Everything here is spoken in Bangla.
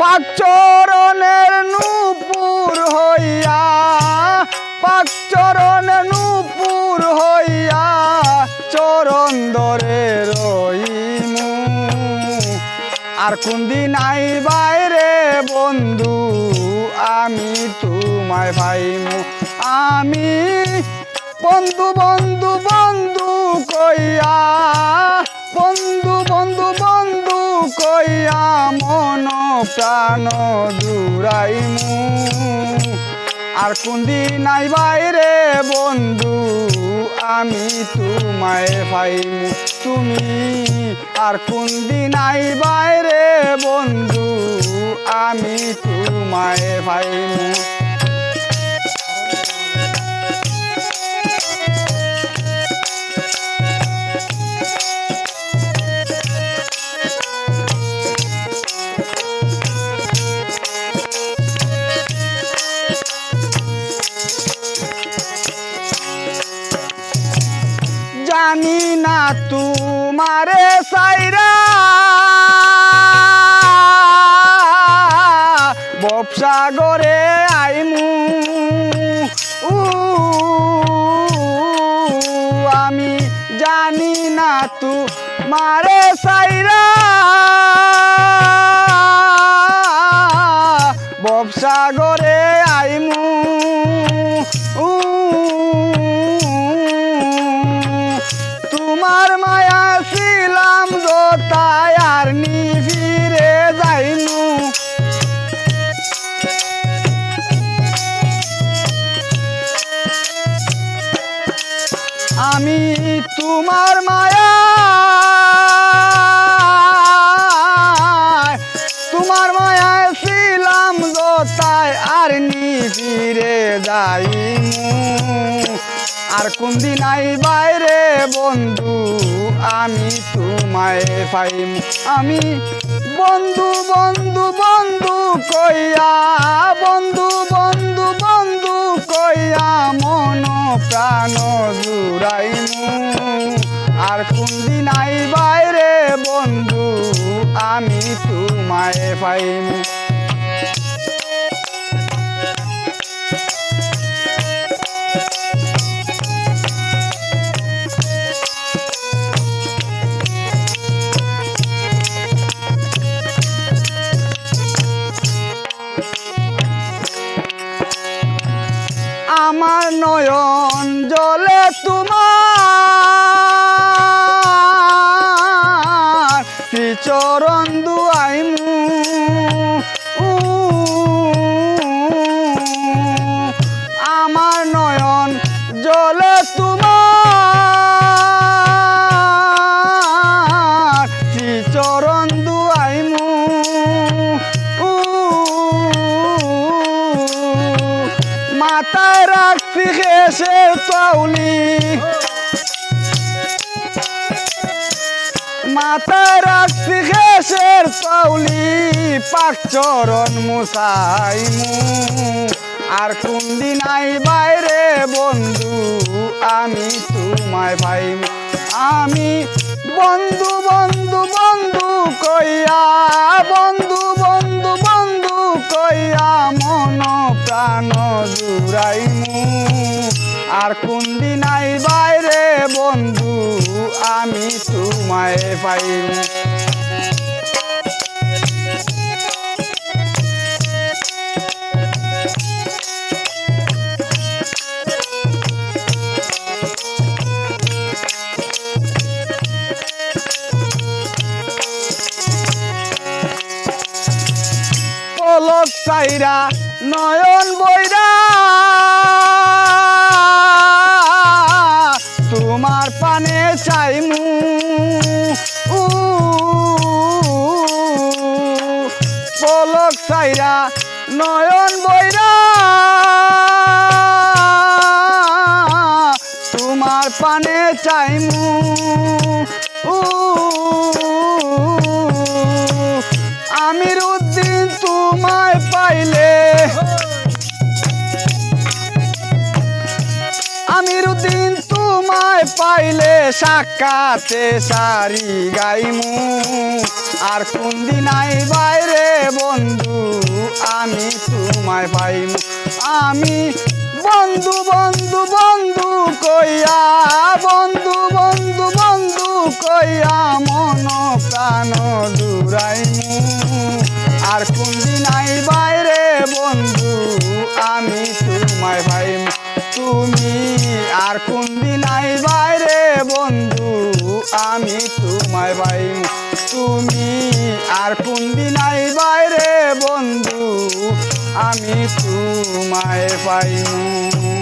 পাকচরণের নূপুর হইয়া, পাকচরণের নূপুর হইয়া চরণ ধরে রইমু আর কোনদিন আই বাইরে বন্ধু, আমি তোমায় ভাইমু আমি বন্ধু বন্ধু বন্ধু কইয়া, বন্ধু কইয়া মন প্রাণ জুড়াইমু। আর কুন্দি নাই বাইরে, বন্ধু, আমি তোমায় ভাই তুমি আর কুন্দি নাই বাইরে, বন্ধু, আমি তোমায় পাইমু তোমারে সাইরা। বপসাগরে আইমু। আমি জানি না তু মারে সাইরা। তোমার মায়া। তোমার মায়ায় ছিলাম গোতায় আর নি ফিরে যাইমু। আর কোনদিন আই বাইরে, বন্ধু, আমি তোমায় পাইম। আমি বন্ধু বন্ধু বন্ধু কইয়া আমি তোমায় পাইমু। আমার নয়ন জলে তোমার শ্রীচরণ দুয়াইমু আমার নয়ন জলে তোমার। শ্রীচরণ দুয়াইমু উ, মাথায় রাখছি হেসের চাউলি। মাথায় রাখছি চাউলি, পাক চরণ মুসাইমু। আর কোন দিন আই বাইরে বন্ধু, আমি তোমায় ভাইমু। আমি বন্ধু বন্ধু বন্ধু কইয়া, বন্ধু বন্ধু বন্ধু কইয়া মন প্রাণ জুড়াইমু। আর কোন দিন আই বাইরে বন্ধু আমি তোমায় পাইমু পলক চাইরা নয়ন বৈরা তোমার পানে চাইমু মু পলক চাইরা নয়ন বৈরা পাইলে সাক্ষাতে সারি গাইমু। আর কোন দিন বাইরে বন্ধু, আমি তোমায় পাইমু। আমি বন্ধু বন্ধু বন্ধু কইয়া, বন্ধু বন্ধু বন্ধু কইয়া মন প্রাণ দূরাইমু। আর কোন দিন বাইরে বন্ধু, আমি তোমায় পাইমু। তুমি আর কোন দিন আমি তোমায় ভাই তুমি আর কোনদিন নাই বাইরে বন্ধু আমি তোমায় পাইমু